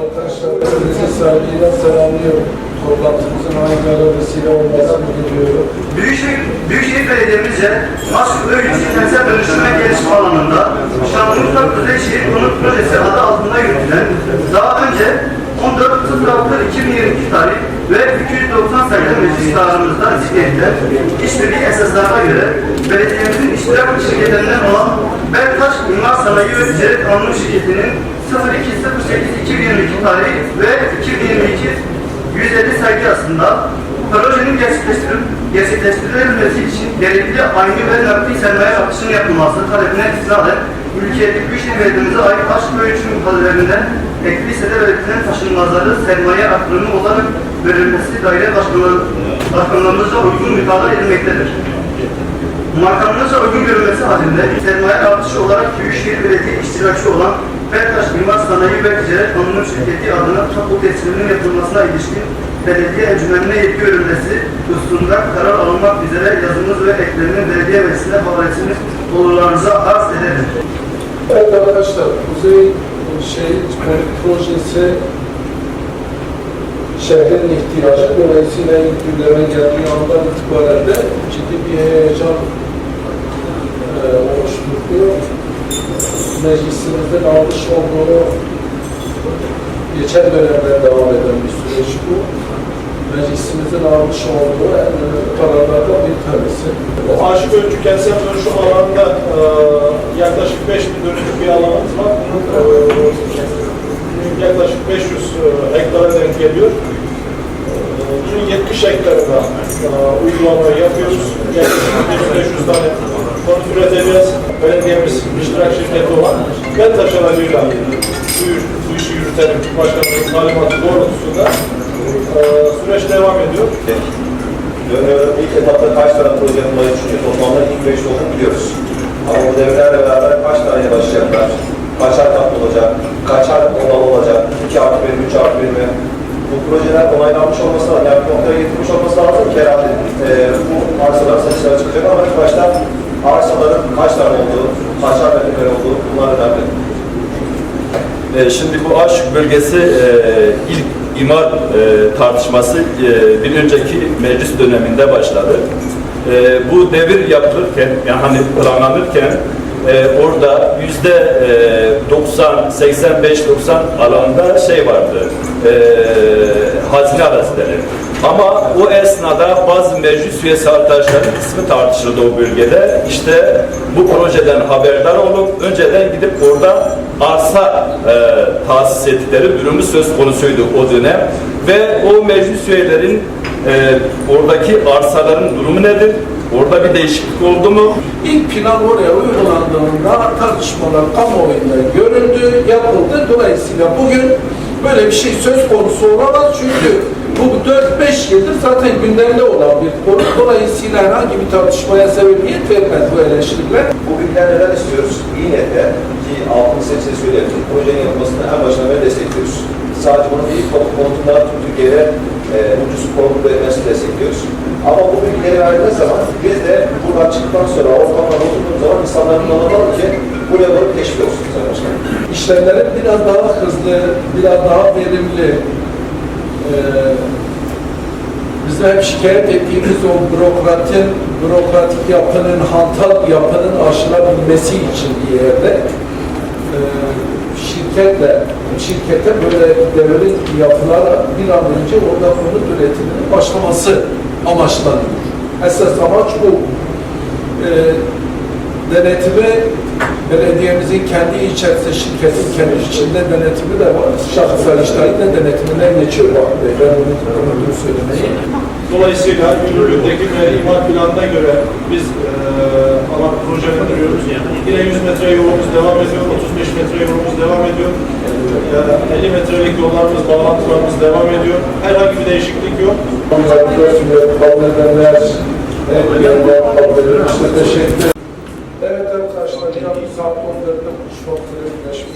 Arkadaşlarımızın sahibiyle selamlıyorum. Toplantımızın aynı vesile olmasını diliyorum. Büyükşehir, Büyükşehir Belediye'mize Mask Örgütü Kentsel Dönüşüm ve Gelişim alanında Şanlıurfa Kuzeyşehir Konut Projesi adı altında yürütülen daha önce 14.06.2022 tarih ve 290 sayılı meclis kararımızda zikredilen işbirliği esaslarına göre belediyemizin iştirak şirketlerinden olan Beltaş İmar Sanayi ve Ticaret Anonim Şirketi'nin 02.08.2022 tarihi ve 2022 150 sayı arasında projenin gerçekleştirilip gerçekleştirilmesi için gerekli aynı ve nakdi sermaye akışının yapılması talebine istinaden ülkedeki Büyükşehir Belediye'mize ait aşk ve ölçüm ifadelerinden ekli lisede belirtilen taşınmazları sermaye artırımı olarak verilmesi daire başkanlığı, başkanlığımızca uygun müdahale edilmektedir. Makamlarca uygun görülmesi halinde sermaye artışı olarak Büyükşehir Belediye iştirakçı olan Bertaş Mimar Sanayi ve Ticaret Anonim Şirketi adına tapu tesliminin yapılmasına ilişkin belediye encümenine yetki verilmesi hususunda karar alınmak üzere yazımız ve eklerinin belediye meclisine havalesini olurlarınıza arz ederim. Evet arkadaşlar, Kuzey Şehir Konut Projesi şehrin ihtiyacı dolayısıyla ilk gündeme geldiği andan itibaren de ciddi bir heyecan e, oluşturdu. Meclisimizin almış olduğu geçen dönemde devam eden bir süreç bu. Meclisimizin almış olduğu en önemli kararlardan bir tanesi. Aşık Ölçü Kentsel Dönüşüm alanında e, yaklaşık 5 bin dönümlük bir alanımız var. E, yaklaşık 500 e, hektara denk geliyor. E, Bunun 70 hektarına e, uygulamayı yapıyoruz. Yaklaşık 500 tane konut üreteceğiz. Belediyemiz iştirak şirketi olan Bentaş aracıyla bu, işi yürütelim başkanımızın talimatı doğrultusunda e, süreç devam ediyor. Dönüyorum ilk etapta kaç tane proje yapılmayı çünkü toplamda ilk 5 olduğunu biliyoruz. Ama bu devirlerle beraber kaç tane başlayacaklar, kaçar katlı olacak, kaçar odalı olacak, 2 artı 1, 3 artı 1 mi? Bu projeler onaylanmış olması lazım, yani noktaya getirmiş olması lazım ki herhalde e, bu arsalar satışlara çıkacak ama ilk başta arsaların kaç tane olduğu, kaçar metrekare olduğu bunlar önemli. E, Şimdi bu Aşık bölgesi e, ilk imar e, tartışması e, bir önceki meclis döneminde başladı. E, bu devir yapılırken, yani hani planlanırken e, orada yüzde e, 90, 85, 90 alanda şey vardı, e, hazine arazileri. Ama o esnada bazı meclis üyesi arkadaşların ismi tartışıldı o bölgede. İşte bu projeden haberdar olup önceden gidip orada arsa e, tahsis ettikleri durumu söz konusuydu o dönem. Ve o meclis üyelerin e, oradaki arsaların durumu nedir? Orada bir değişiklik oldu mu? İlk plan oraya uygulandığında tartışmalar kamuoyunda görüldü, yapıldı. Dolayısıyla bugün böyle bir şey söz konusu olamaz çünkü bu 4-5 yıldır zaten gündemde olan bir konu. Dolayısıyla herhangi bir tartışmaya sebebiyet vermez bu eleştiriler. Bu bilgiler neden istiyoruz? İyi niyetle ki altını seçe söyleyelim. Projenin yapılmasını en başından beri destekliyoruz. Sadece bunu değil, konut konutunda tüm Türkiye'de e, ucuz konut verilmesini destekliyoruz. Ama bu bilgileri verdiğiniz zaman biz de buradan çıktıktan sonra ortamdan oturduğumuz zaman insanların anlatalım ki buraya varıp olsun Sayın Başkanım. işlemlerin biraz daha hızlı, biraz daha verimli, eee bize hep şikayet ettiğimiz o bürokratin, bürokratik yapının, hantal yapının aşılabilmesi için bir yerde eee şirketle, şirkete böyle devlet yapılara bir an önce orada konut üretiminin başlaması amaçlanıyor. Esas amaç bu. Eee denetimi belediyemizin kendi içerisinde şirketin kendi içinde denetimi de var. Şahıslar işlerin de denetiminden geçiyor bu arada. Ben unuttum söylemeyi. Dolayısıyla yürürlükteki ve imar planına göre biz e, ama proje yapıyoruz. Yine 100 metre yolumuz devam ediyor, 35 metre yolumuz devam ediyor. 50 metrelik yollarımız, bağlantılarımız devam ediyor. Herhangi bir değişiklik yok. Kabul edenler, teşekkür ederim. Evet, karşılaşacağım. Saat 14'te buluşmak üzere birleşmiş.